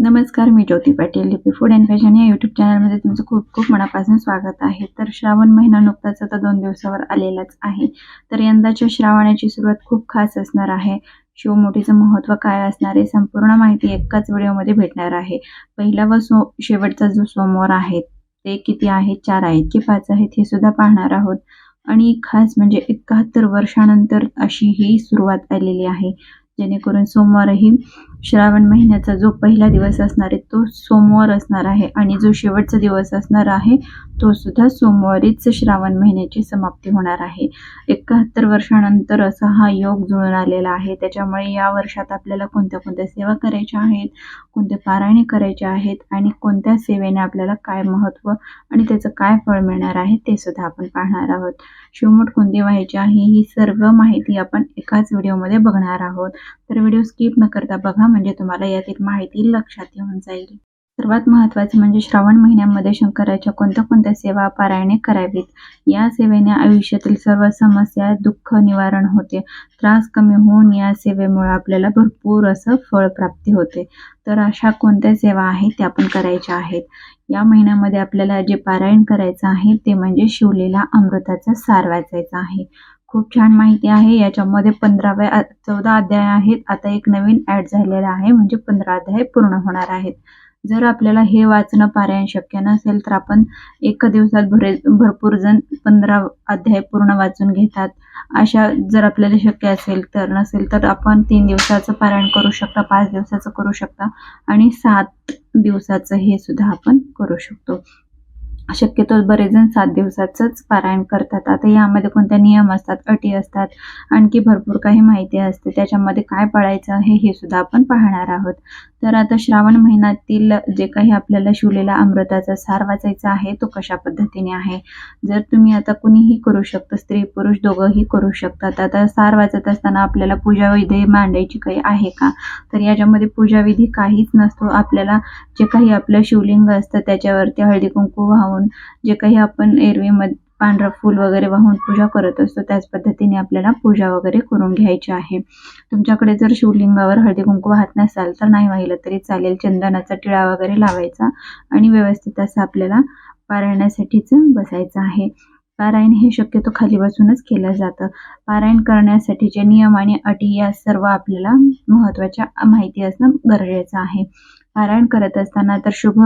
नमस्कार मी Jyoti Patil Lipi food and fashion या YouTube चॅनलमध्ये तुमचं खूप खूप मनापासून स्वागत आहे. तर श्रावण महिना नुकताच आता दोन दिवसावर आलेलाच आहे. तर यंदाच्या श्रावणाची सुरुवात खूप खास असणार आहे. शिवमोठीचं महत्त्व काय असणार आहे संपूर्ण माहिती एकाच व्हिडिओमध्ये भेटणार आहे. पहिला व सो शेवटचा जो सोमवार आहे ते किती आहेत चार आहेत की पाच आहेत हे सुद्धा पाहणार आहोत. आणि खास म्हणजे एकाहत्तर वर्षानंतर अशी ही सुरुवात आलेली आहे. जेणेकरून सोमवारही श्रावण महिन्याचा जो पहिला दिवस असणार आहे तो सोमवार असणार आहे. आणि जो शेवटचा दिवस असणार आहे तो सुद्धा सोमवारीच श्रावण महिन्याची समाप्ती होणार आहे. एकाहत्तर वर्षानंतर असा हा योग जुळून आलेला आहे. त्याच्यामुळे या वर्षात आपल्याला कोणत्या कोणत्या सेवा करायच्या आहेत कोणते पारायणे करायचे आहेत आणि कोणत्या सेवेने आपल्याला काय महत्त्व आणि त्याचं काय फळ मिळणार आहे ते सुद्धा आपण पाहणार आहोत. शिवमोठ कोणती व्हायची आहे ही सर्व माहिती आपण एकाच व्हिडिओमध्ये बघणार आहोत. तर व्हिडिओ स्किप न करता बघा म्हणजे तुम्हाला यातील माहिती लक्षात येऊन जाईल. सर्वात महत्त्वाचे म्हणजे श्रावण महिन्यामध्ये शंकराच्या कोणत्या कोणत्या सेवा पारायणे करावीत? या सेवेने आयुष्यातील सर्व समस्या दुःख निवारण होते. त्रास कमी होऊन या सेवेमुळे आपल्याला भरपूर असं फळ प्राप्ती होते. तर अशा कोणत्या सेवा आहेत त्या आपण करायच्या आहेत? या महिन्यामध्ये आपल्याला जे पारायण करायचं आहे ते म्हणजे शिवलेला अमृताचा सार वाचायचा आहे. खूप छान माहिती आहे. याच्यामध्ये पंधराव्या चौदा अध्याय आहेत. आता एक नवीन ऍड झालेला आहे. म्हणजे पंधरा अध्याय पूर्ण होणार आहेत. जर आपल्याला हे वाचणं पारायण शक्य नसेल तर आपण एका दिवसात भरे भरपूर जण पंधरा अध्याय पूर्ण वाचून घेतात. अशा जर आपल्याला शक्य असेल तर नसेल तर आपण तीन दिवसाचं पारायण करू शकता पाच दिवसाचं करू शकता आणि सात दिवसाचं हे सुद्धा आपण करू शकतो. शक्यतो बरेच जण सात दिवसाचंच पारायण करतात. आता यामध्ये कोणत्या नियम असतात अटी असतात आणखी भरपूर काही माहिती असते. त्याच्यामध्ये काय पाळायचं आहे हे सुद्धा आपण पाहणार आहोत. तर आता श्रावण महिन्यातील जे काही आपल्याला शिवलेला अमृताचा सार वाचायचा आहे तो कशा पद्धतीने आहे? जर तुम्ही आता कुणीही करू शकता स्त्री पुरुष दोघंही करू शकतात. आता सार वाचत असताना आपल्याला पूजाविधी मांडायची काही आहे का? तर याच्यामध्ये पूजाविधी काहीच नसतो. आपल्याला जे काही आपलं शिवलिंग असतं त्याच्यावरती हळदी कुंकू वाहून जे काही आपण एरवीमध्ये पांढरं फूल वगैरे वाहून पूजा करत असतो त्याच पद्धतीने आपल्याला पूजा वगैरे करून घ्यायची आहे. तुमच्याकडे जर शिवलिंगावर हळदी कुंकू वाहत नसाल तर नाही वाहिलं तरी चालेल. चंदनाचा टिळा वगैरे लावायचा आणि व्यवस्थित असं आपल्याला पारायणासाठीच बसायचं आहे. पारायण हे शक्यतो खाली बसूनच केलं जातं. पारायण करण्यासाठीचे नियम आणि अटी या सर्व आपल्याला महत्त्वाच्या माहिती असणं गरजेचं आहे. पारायण करत असताना तर शुभ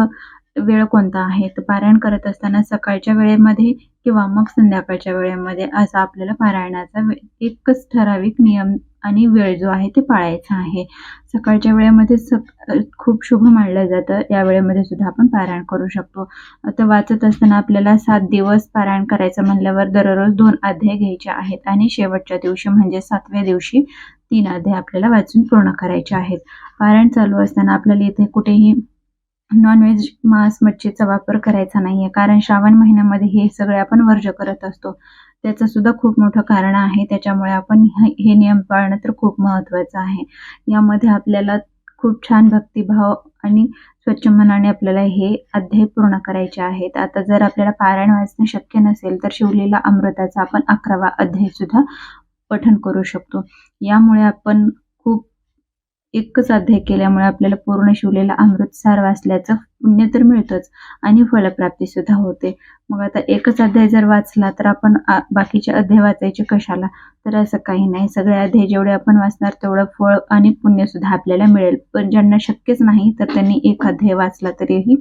वेळ कोणता आहे? तर पारायण करत असताना सकाळच्या वेळेमध्ये किंवा मग संध्याकाळच्या वेळेमध्ये असा आपल्याला पारायणाचा एकच ठराविक नियम आणि वेळ जो आहे ते पाळायचा आहे. सकाळच्या वेळेमध्ये सक खूप शुभ मानलं जातं. या वेळेमध्ये सुद्धा आपण पारायण करू शकतो. आता वाचत असताना आपल्याला सात दिवस पारायण करायचं म्हणल्यावर दररोज दोन अध्याय घ्यायचे आहेत आणि शेवटच्या दिवशी म्हणजे सातव्या दिवशी तीन अध्याय आपल्याला वाचून पूर्ण करायचे आहेत. पारायण चालू असताना आपल्याला इथे कुठेही नॉनव्हेज मांस मच्छीचा वापर करायचा नाही आहे कारण श्रावण महिन्यामध्ये हे सगळे आपण वर्ज करत असतो. त्याचं सुद्धा खूप मोठं कारण आहे. त्याच्यामुळे आपण हे नियम पाळणं तर खूप महत्त्वाचं आहे. यामध्ये आपल्याला खूप छान भक्तिभाव आणि स्वच्छ मनाने आपल्याला हे अध्याय पूर्ण करायचे आहेत. आता जर आपल्याला पारायण वाचणं शक्य नसेल तर शिवलेला अमृताचा आपण अकरावा अध्याय सुद्धा पठन करू शकतो. यामुळे आपण एकच अध्याय केल्यामुळे आपल्याला पूर्ण शिवलेला अमृतसार वाचल्याचं पुण्य तर मिळतंच आणि फलप्राप्ती सुद्धा होते. मग आता एकच अध्याय जर वाचला तर आपण बाकीचे अध्याय वाचायचे कशाला? तर असं काही नाही. सगळे अध्याय जेवढे आपण वाचणार तेवढं फळ आणि पुण्य सुद्धा आपल्याला मिळेल. पण ज्यांना शक्यच नाही तर त्यांनी एक अध्याय वाचला तरीही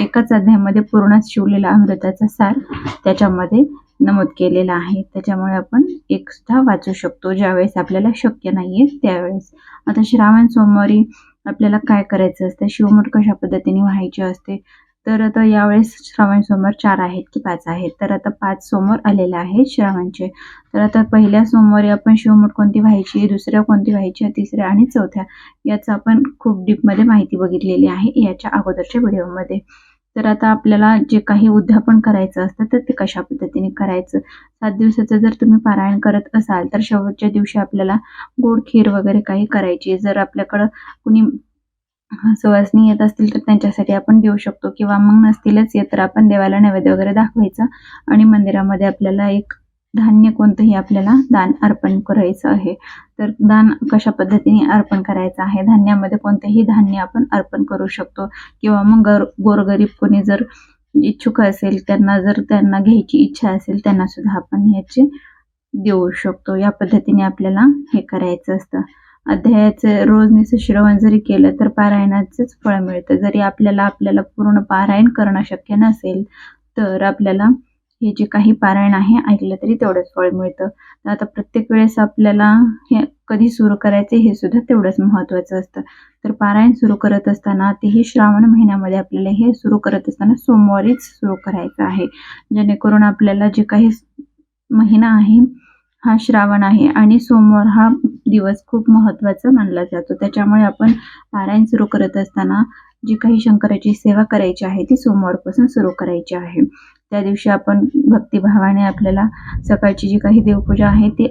एकाच अध्यायामध्ये पूर्णच शिवलेला अमृताचा सार त्याच्यामध्ये नमूद केलेला आहे. त्याच्यामुळे आपण एक सुद्धा वाचू शकतो ज्यावेळेस आपल्याला शक्य नाहीये त्यावेळेस. आता श्रावण सोमवारी आपल्याला काय करायचं असतं? शिवमूठ कशा पद्धतीने व्हायचे असते? तर आता यावेळेस श्रावण सोमवार चार आहेत की पाच आहेत? तर आता पाच सोमवार आलेले आहेत श्रावणचे. तर आता पहिल्या सोमवारी आपण शिवमूठ कोणती व्हायची दुसऱ्या कोणती व्हायची तिसऱ्या आणि चौथ्या याचं आपण खूप डीपमध्ये माहिती बघितलेली आहे याच्या अगोदरच्या व्हिडिओमध्ये तर आता आपल्याला जे काही उद्यापन करायचं असतं तर ते कशा पद्धतीने करायचं? सात दिवसाचं जर तुम्ही पारायण करत असाल तर शेवटच्या दिवशी आपल्याला गोड खीर वगैरे काही करायची जर आपल्याकडं कुणी सुवासनी येत असतील तर त्यांच्यासाठी आपण देऊ शकतो. किंवा मग नसतीलच येत तर आपण देवाला नैवेद्य वगैरे दाखवायचा. आणि मंदिरामध्ये आपल्याला एक धान्य कोणतंही आपल्याला दान अर्पण करायचं आहे. तर दान कशा पद्धतीने अर्पण करायचं आहे? धान्यामध्ये कोणतेही धान्य आपण अर्पण करू शकतो. किंवा मग गर गोरगरीब कोणी जर इच्छुक असेल त्यांना जर त्यांना घ्यायची इच्छा असेल त्यांना सुद्धा आपण याचे देऊ शकतो. या पद्धतीने आपल्याला हे करायचं असतं. अध्यायाचं रोज श्रवण जरी केलं तर पारायणाचंच फळ मिळतं. जरी आपल्याला आपल्याला पूर्ण पारायण करणं शक्य नसेल तर आपल्याला हे जे काही पारायण आहे ऐकलं तरी तेवढंच फळ मिळतं. तर आता प्रत्येक वेळेस आपल्याला हे कधी सुरू करायचे हे सुद्धा तेवढंच महत्त्वाचं असतं. तर पारायण सुरू करत असताना तेही श्रावण महिन्यामध्ये आपल्याला हे सुरू करत असताना सोमवारीच सुरू करायचं आहे. जेणेकरून आपल्याला जे काही महिना आहे हा श्रावण आहे आणि सोमवार हा दिवस खूप महत्त्वाचा मानला जातो. त्याच्यामुळे आपण पारायण सुरू करत असताना जी काही शंकराची सेवा करायची आहे ती सोमवारपासून सुरू करायची आहे. त्या दिवशी आपण भक्तिभावाने आपल्याला सकाळची जी काही देवपूजा आहे ती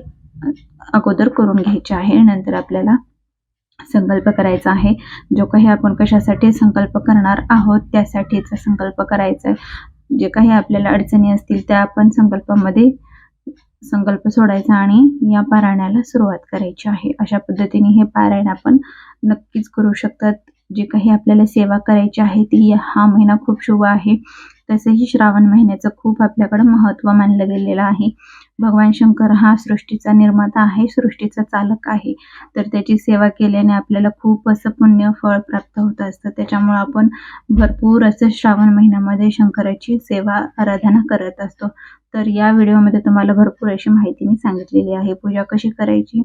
अगोदर करून घ्यायची आहे. नंतर आपल्याला संकल्प करायचा आहे. जो काही आपण कशासाठी संकल्प करणार आहोत त्यासाठीचा संकल्प करायचा आहे. जे काही आपल्याला अडचणी असतील त्या आपण संकल्पामध्ये संकल्प सोडायचा आणि या पारायणाला सुरुवात करायची आहे. अशा पद्धतीने हे पारायण आपण नक्कीच करू शकतात. जे काही आपल्याला सेवा करायची आहे ती हा महिना खूप शुभ आहे. तसेही श्रावण महिन्याचं खूप आपल्याकडं महत्त्व मानलं गेलेलं आहे. भगवान शंकर हा सृष्टीचा निर्माता आहे सृष्टीचा चालक आहे. तर त्याची सेवा केल्याने आपल्याला खूप असं पुण्य फळ प्राप्त होत असतं. त्याच्यामुळं आपण भरपूर असं श्रावण महिन्यामध्ये शंकराची सेवा आराधना करत असतो. तर या व्हिडिओमध्ये तुम्हाला भरपूर अशी माहिती मी सांगितलेली आहे. पूजा कशी करायची?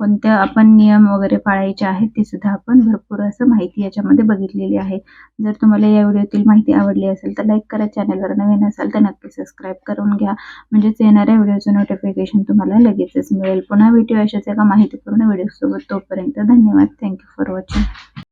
कोणत्या आपण नियम वगैरे पाळायचे आहेत ते सुद्धा आपण भरपूर असं माहिती याच्यामध्ये बघितलेली आहे. जर तुम्हाला या व्हिडिओतील माहिती आवडली असेल तर लाईक करा चॅनलवर नवीन असाल तर नक्की सबस्क्राईब करून घ्या. म्हणजेच येणाऱ्या व्हिडिओचं नोटिफिकेशन तुम्हाला लगेचच मिळेल. पुन्हा भेटूया अशाच एका माहितीपूर्ण व्हिडिओसोबत. तोपर्यंत धन्यवाद. Thank you for watching